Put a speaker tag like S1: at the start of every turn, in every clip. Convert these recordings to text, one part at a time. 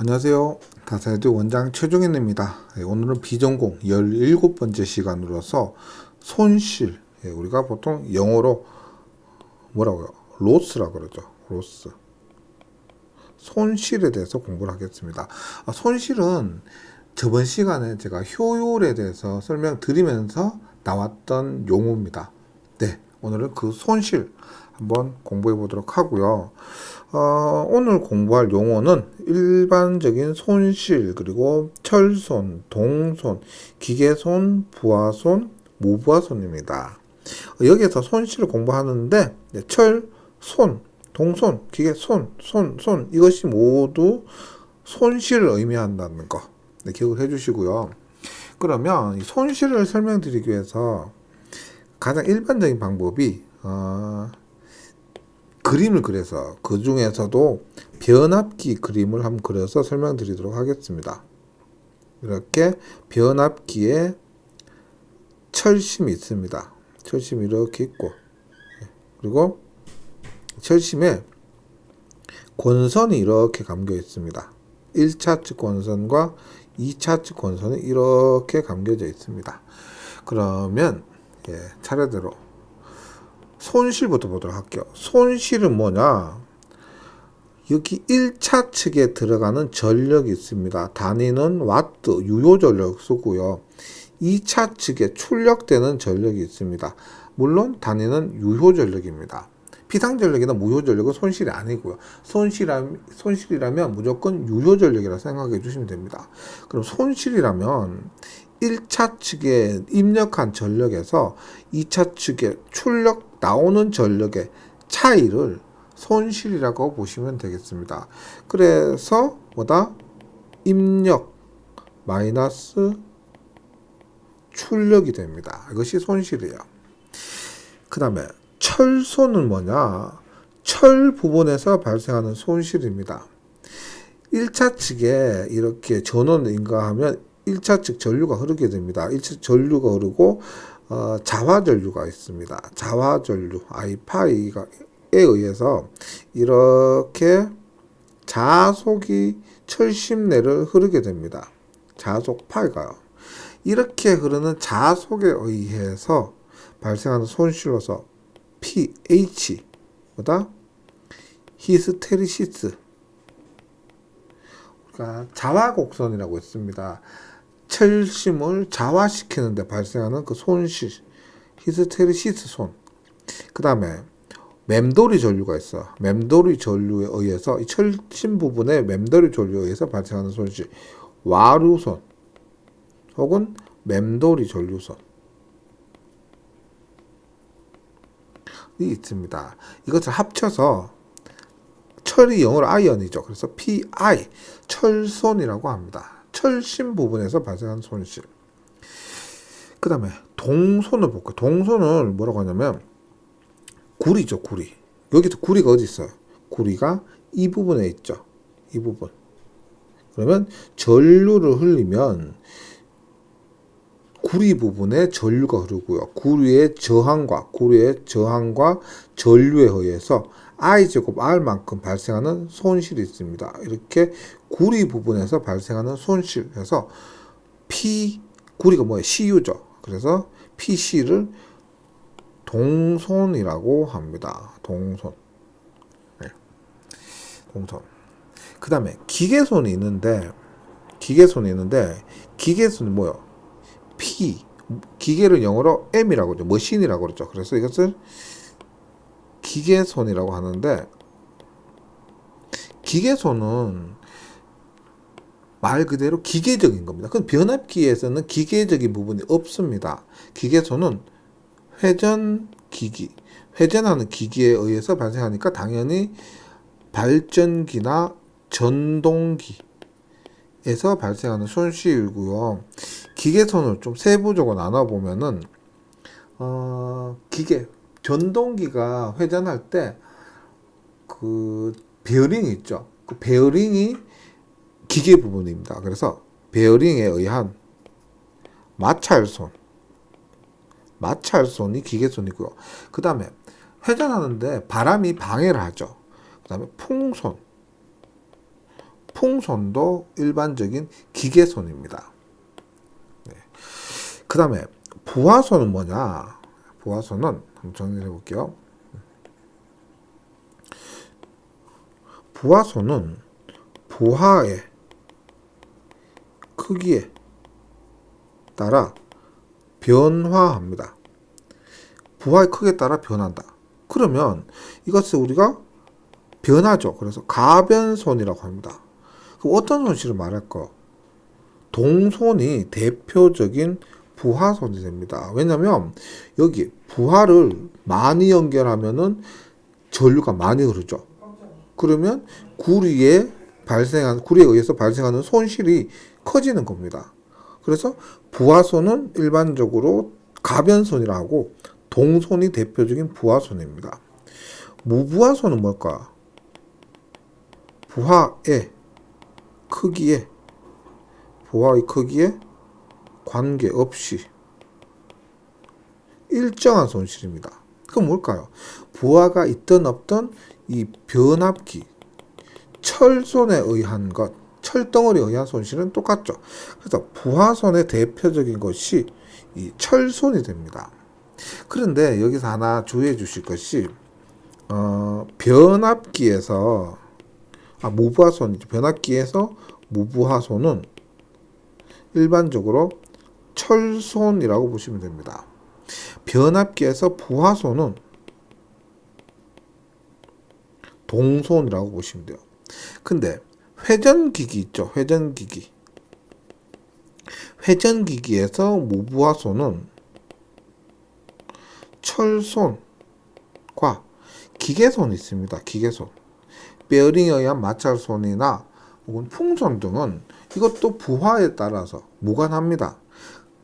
S1: 안녕하세요. 다사이드 원장 최종현입니다. 예, 오늘은 비전공 17번째 시간으로서 손실, 예, 우리가 보통 영어로 뭐라고요? 로스라 그러죠. 로스. 손실에 대해서 공부를 하겠습니다. 아, 손실은 저번 시간에 제가 효율에 대해서 설명드리면서 나왔던 용어입니다. 네, 오늘은 그 손실 한번 공부해 보도록 하고요. 어, 오늘 공부할 용어는 일반적인 손실, 그리고 철손, 동손, 기계손, 부하손, 무부하손입니다. 여기에서 손실을 공부하는데, 네, 철, 손, 동손, 기계, 손, 손, 손, 이것이 모두 손실을 의미한다는 거. 네, 기억을 해 주시고요. 그러면 이 손실을 설명드리기 위해서 가장 일반적인 방법이, 어, 그림을 그려서 그 중에서도 변압기 그림을 한번 그려서 설명드리도록 하겠습니다. 이렇게 변압기에 철심이 있습니다. 철심이 이렇게 있고 그리고 철심에 권선이 이렇게 감겨 있습니다. 1차측 권선과 2차측 권선이 이렇게 감겨져 있습니다. 그러면 예, 차례대로 손실부터 보도록 할게요. 손실은 뭐냐? 여기 1차 측에 들어가는 전력이 있습니다. 단위는 와트, 유효 전력 쓰고요. 2차 측에 출력되는 전력이 있습니다. 물론 단위는 유효 전력입니다. 피상 전력이나 무효 전력은 손실이 아니고요. 손실이라, 손실이라면 무조건 유효 전력이라 생각해 주시면 됩니다. 그럼 손실이라면 1차 측에 입력한 전력에서 2차 측에 출력 나오는 전력의 차이를 손실이라고 보시면 되겠습니다. 그래서 뭐다? 입력 마이너스 출력이 됩니다. 이것이 손실이에요. 그 다음에 철손은 뭐냐? 철 부분에서 발생하는 손실입니다. 1차 측에 이렇게 전원을 인가하면 1차 측 전류가 흐르게 됩니다. 1차 전류가 흐르고 어, 자화 전류가 있습니다. 자화 전류 I 파이에 의해서 이렇게 자속이 철심 내를 흐르게 됩니다. 자속 파이가요. 이렇게 흐르는 자속에 의해서 발생하는 손실로서 pH 보다 히스테리시스 그러니까 자화곡선이라고 있습니다. 철심을 자화시키는데 발생하는 그 손실, 히스테리시스 손. 그 다음에 맴돌이 전류가 있어. 맴돌이 전류에 의해서 이 철심 부분에 맴돌이 전류에 의해서 발생하는 손실, 와류손 혹은 맴돌이 전류손. 이 있습니다. 이것을 합쳐서 철이 영어로 아이언이죠. 그래서 PI 철손이라고 합니다. 철심 부분에서 발생한 손실. 그 다음에 동손을 볼까요? 동손을 뭐라고 하냐면 구리죠, 구리. 여기도 구리가 어디 있어요? 구리가 이 부분에 있죠. 이 부분. 그러면 전류를 흘리면 구리 부분에 전류가 흐르고요. 구리의 저항과 구리의 저항과 전류에 의해서 i제곱 r만큼 발생하는 손실이 있습니다. 이렇게 구리 부분에서 발생하는 손실에서 P 구리가 뭐예요? CU죠. 그래서 PC를 동손이라고 합니다. 동손. 네. 동손. 그 다음에 기계손이 있는데 기계손이 있는데 기계손이 뭐요? P 기계를 영어로 M이라고 하죠. 머신이라고 그러죠. 그래서 이것을 기계손이라고 하는데 기계손은 말 그대로 기계적인 겁니다. 그 변압기에서는 기계적인 부분이 없습니다. 기계손은 회전 기기, 회전하는 기기에 의해서 발생하니까 당연히 발전기나 전동기에서 발생하는 손실이고요. 기계손을 좀 세부적으로 나눠보면은 어, 기계 전동기가 회전할 때 그 베어링이 있죠. 그 베어링이 기계 부분입니다. 그래서 베어링에 의한 마찰손, 마찰손이 기계손이고요. 그 다음에 회전하는데 바람이 방해를 하죠. 그 다음에 풍손, 풍손도 일반적인 기계손입니다. 네. 그 다음에 부하손은 뭐냐? 부하손은 한번 정리해 볼게요. 부하손은 부하의 크기에 따라 변화합니다. 부하의 크기에 따라 변한다. 그러면 이것을 우리가 변하죠. 그래서 가변손이라고 합니다. 그럼 어떤 손실을 말할까? 동손이 대표적인 부하손이 됩니다. 왜냐면 여기 부하를 많이 연결하면은 전류가 많이 흐르죠. 그러면 구리에 발생한 구리에 의해서 발생하는 손실이 커지는 겁니다. 그래서 부하손은 일반적으로 가변손이라 하고 동손이 대표적인 부하손입니다. 무부하손은 뭘까? 부하의 크기에 부하의 크기에 관계없이 일정한 손실입니다. 그럼 뭘까요? 부하가 있든 없든 이 변압기 철손에 의한 것, 철덩어리에 의한 손실은 똑같죠. 그래서 부하손의 대표적인 것이 이 철손이 됩니다. 그런데 여기서 하나 주의해 주실 것이 어, 변압기에서 아, 무부하손 변압기에서 무부하손은 일반적으로 철손이라고 보시면 됩니다. 변압기에서 부하손은 동손이라고 보시면 돼요. 근데 회전기기 있죠. 회전기기. 회전기기에서 무부하손은 철손과 기계손이 있습니다. 기계손. 베어링에 의한 마찰손이나 혹은 풍선 등은 이것도 부하에 따라서 무관합니다.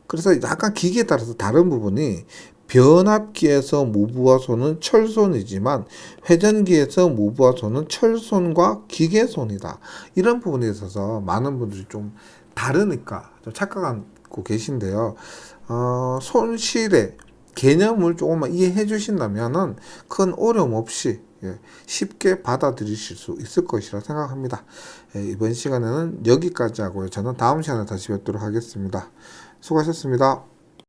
S1: 그래서 약간 기계에 따라서 다른 부분이 변압기에서 무부하손은 철손이지만 회전기에서 무부하손은 철손과 기계손이다. 이런 부분에 있어서 많은 분들이 좀 다르니까 좀 착각하고 계신데요. 어, 손실의 개념을 조금만 이해해 주신다면은 큰 어려움 없이 예, 쉽게 받아들이실 수 있을 것이라 생각합니다. 예, 이번 시간에는 여기까지 하고요. 저는 다음 시간에 다시 뵙도록 하겠습니다. 수고하셨습니다.